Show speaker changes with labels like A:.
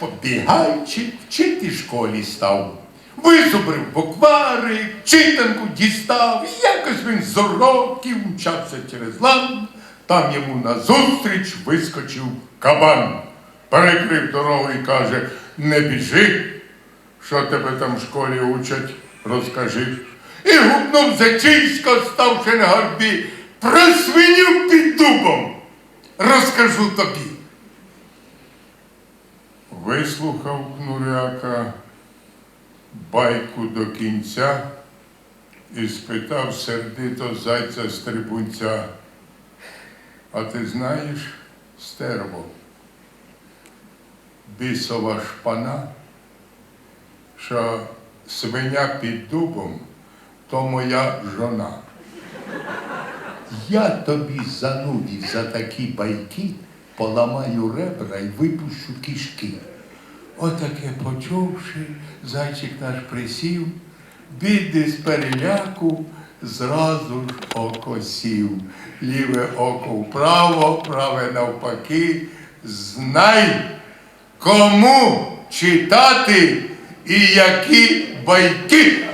A: побігайчик вчити школі став. Визубрив буквари, читанку дістав, якось він з уроків мчався через лан, там йому назустріч вискочив кабан. Перекрив дорогу і каже, не біжи, що тебе там в школі учать, розкажи. І гукнув зачисько, ставши на горбі, про свиню під дубом. Розкажу тобі. Вислухав кнуряка байку до кінця і спитав сердито зайця стрибунця. А ти знаєш, стерво, бісова шпана, що свиня під дубом то моя жона. Я тобі зануді за такі байки поламаю ребра і випущу кишки. Отаке почувши, зайчик наш присів, біди з переляку, зразу ж око сів. Ліве око вправо, праве навпаки. Знай, кому читати і які байки.